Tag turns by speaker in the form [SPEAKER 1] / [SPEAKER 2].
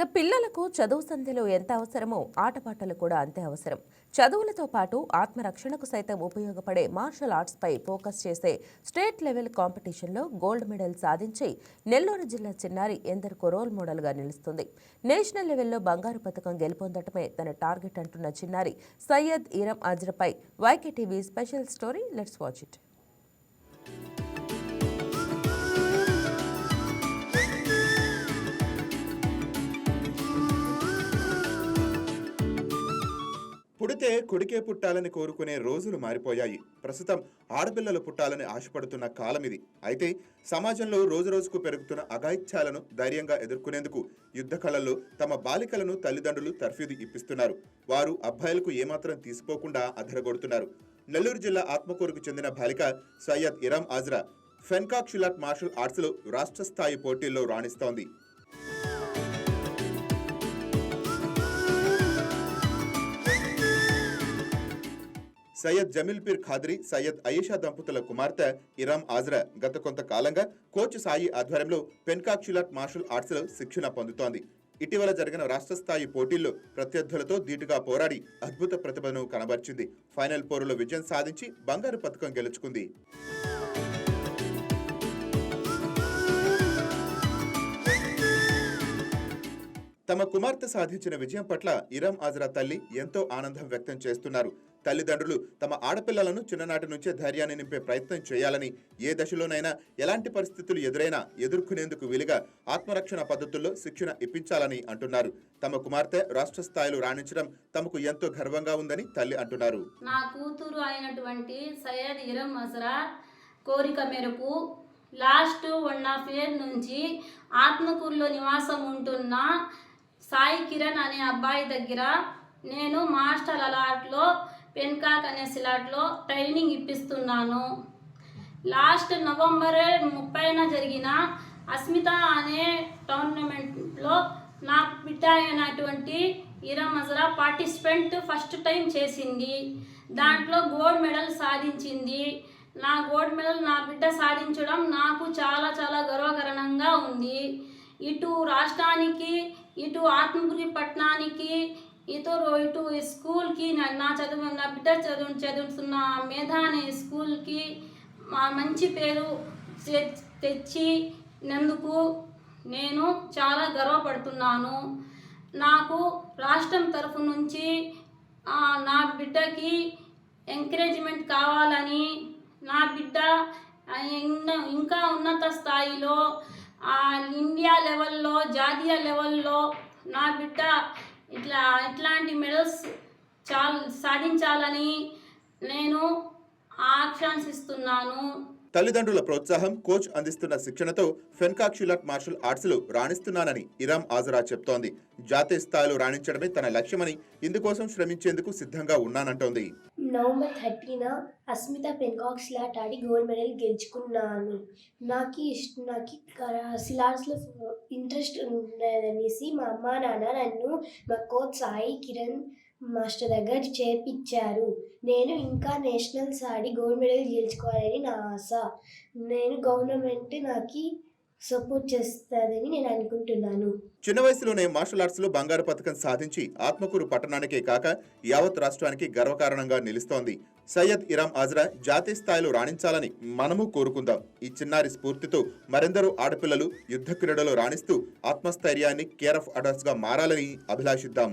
[SPEAKER 1] ఇక పిల్లలకు చదువు సంధ్యలో ఎంత అవసరమో ఆటపాటలు కూడా అంతే అవసరం. చదువులతో పాటు ఆత్మరక్షణకు సైతం ఉపయోగపడే మార్షల్ ఆర్ట్స్పై ఫోకస్ చేసే స్టేట్ లెవెల్ కాంపిటీషన్లో గోల్డ్ మెడల్ సాధించి నెల్లూరు జిల్లా చిన్నారి ఎందరికో రోల్ మోడల్గా నిలుస్తుంది. నేషనల్ లెవెల్లో బంగారు పథకం గెలుపొందటమే తన టార్గెట్ అంటున్న చిన్నారి Syed Eeram అజ్రపై YK TV special story. Let's watch it.
[SPEAKER 2] అయితే కొడుకే పుట్టాలని కోరుకునే రోజులు మారిపోయాయి. ప్రస్తుతం ఆడపిల్లలు పుట్టాలని ఆశపడుతున్న కాలం ఇది. అయితే సమాజంలో రోజురోజుకు పెరుగుతున్న అఘాయిత్యాలను ధైర్యంగా ఎదుర్కొనేందుకు యుద్ధ కళల్లో తమ బాలికలను తల్లిదండ్రులు తర్ఫీదు ఇప్పిస్తున్నారు. వారు అబ్బాయిలకు ఏమాత్రం తీసిపోకుండా అధరగొడుతున్నారు నెల్లూరు జిల్లా ఆత్మకూరుకు చెందిన బాలిక సయ్యద్ ఇరామ్ ఆజ్రా ఫెన్కాక్ షిలాట్ మార్షల్ ఆర్ట్స్లో రాష్ట్ర స్థాయి పోటీల్లో రాణిస్తోంది. సయ్యద్ జమీల్ పీర్ ఖాద్రి సయ్యద్ అయేషా దంపతుల కుమార్తె ఇరామ్ ఆజ్రా గత కొంతకాలంగా కోచ్ సాయి ఆధ్వర్యంలో పెన్కాక్చులాట్ మార్షల్ ఆర్ట్స్లో శిక్షణ పొందుతోంది. ఇటీవల జరిగిన రాష్ట్ర స్థాయి పోటీల్లో ప్రత్యర్థులతో ధీటుగా పోరాడి అద్భుత ప్రతిభను కనబర్చింది. ఫైనల్ పోరులో విజయం సాధించి బంగారు పథకం గెలుచుకుంది. తమ కుమార్తె సాధించిన విజయం పట్ల ఇరామ్ ఆజ్రా తల్లి ఎంతో ఆనందం వ్యక్తం చేస్తున్నారు. తల్లిదండ్రులు తమ ఆడపిల్లలను చిన్ననాటి నుంచే ధైర్యాన్ని నింపే ప్రయత్నం చేయాలని ఏ దశలోనైనా ఎలాంటి పరిస్థితులు ఎదురైనా ఎదుర్కొనేందుకు వీలుగా ఆత్మరక్షణ పద్ధతుల్లో శిక్షణ ఇప్పించాలని అంటున్నారు. తమ కుమార్తె రాష్ట్ర స్థాయిలో రాణించడం తమకు ఎంతో గర్వంగా ఉందని తల్లి అంటున్నారు.
[SPEAKER 3] నా కూతురు అయినటువంటి సయ్యద్ ఇరం మజరా కోరిక మేరకు లాస్ట్ వన్ హాఫ్ ఇయర్ నుంచి ఆత్మకూరులో నివాసం ఉంటున్న సాయి కిరణ్ అనే అబ్బాయి దగ్గర నేను మాస్టర్ అలాట్లో పెన్కాక్ అనే సిలాట్లో ట్రైనింగ్ ఇప్పిస్తున్నాను. లాస్ట్ నవంబర్ ముప్పైన జరిగిన అస్మిత అనే టోర్నమెంట్లో నా బిడ్డ అయినటువంటి Ira Majara participant first time చేసింది. దాంట్లో గోల్డ్ మెడల్ సాధించింది. నా గోల్డ్ మెడల్ నా బిడ్డ సాధించడం నాకు చాలా చాలా గర్వకారణంగా ఉంది. ఇటు రాష్ట్రానికి ఇటు ఆత్మగురి పట్టణానికి ఇటు ఇటు స్కూల్కి నా చదువు నా బిడ్డ చదువు చదువుతున్న మేధా అనే స్కూల్కి మా మంచి పేరు తెచ్చి తెచ్చినందుకు నేను చాలా గర్వపడుతున్నాను. నాకు రాష్ట్రం తరఫు నుంచి నా బిడ్డకి ఎంకరేజ్మెంట్ కావాలని నా బిడ్డ ఇంకా ఉన్నత స్థాయిలో ఆ, ఇండియా లెవెల్లో జాతీయ లెవెల్లో నా బిడ్డ ఇట్లా ఇట్లాంటి మెడల్స్ చా సాధించాలని నేను ఆకాంక్షిస్తున్నాను.
[SPEAKER 2] తల్లిదండ్రుల ప్రోత్సాహం కోచ్ అందిస్తున్న శిక్షణతో ఫెన్కాక్ మార్షల్ ఆర్ట్స్లో రాణిస్తున్నానని ఇరామ్ ఆజరా చెప్తోంది. జాతీయ స్థాయిలో రాణించడమే తన లక్ష్యమని ఇందుకోసం శ్రమించేందుకు సిద్ధంగా ఉన్నానంటోంది.
[SPEAKER 4] November thirteen Asmita pencak slot ఆడి గోల్డ్ మెడల్ గెలుచుకున్నాను. నాకు ఇష్ట నాకు సిలాట్స్లో ఇంట్రెస్ట్ ఉన్నదనేసి మా అమ్మ నాన్న నన్ను మా కోచ్ సాయి కిరణ్ మాస్టర్ దగ్గర చేర్పించారు. నేను ఇంకా నేషనల్స్ ఆడి గోల్డ్ మెడల్ గెలుచుకోవాలని నా ఆశ. నేను గవర్నమెంట్ నాకు సపోర్ట్ చేస్తుందని నేను అనుకుంటున్నాను.
[SPEAKER 2] చిన్న వయసులోనే మార్షల్ ఆర్ట్స్లో బంగారు పథకం సాధించి ఆత్మకూరు పట్టణానికే కాక యావత్ రాష్ట్రానికి గర్వకారణంగా నిలుస్తోంది. సయ్యద్ ఇరామ్ ఆజ్రా జాతీయ స్థాయిలో రాణించాలని మనము కోరుకుందాం. ఈ చిన్నారి స్ఫూర్తితో మరెందరూ ఆడపిల్లలు యుద్ధ క్రీడలో రాణిస్తూ ఆత్మస్థైర్యాన్ని కేర్ ఆఫ్ అడల్ట్స్గా మారాలని అభిలాషిద్దాం.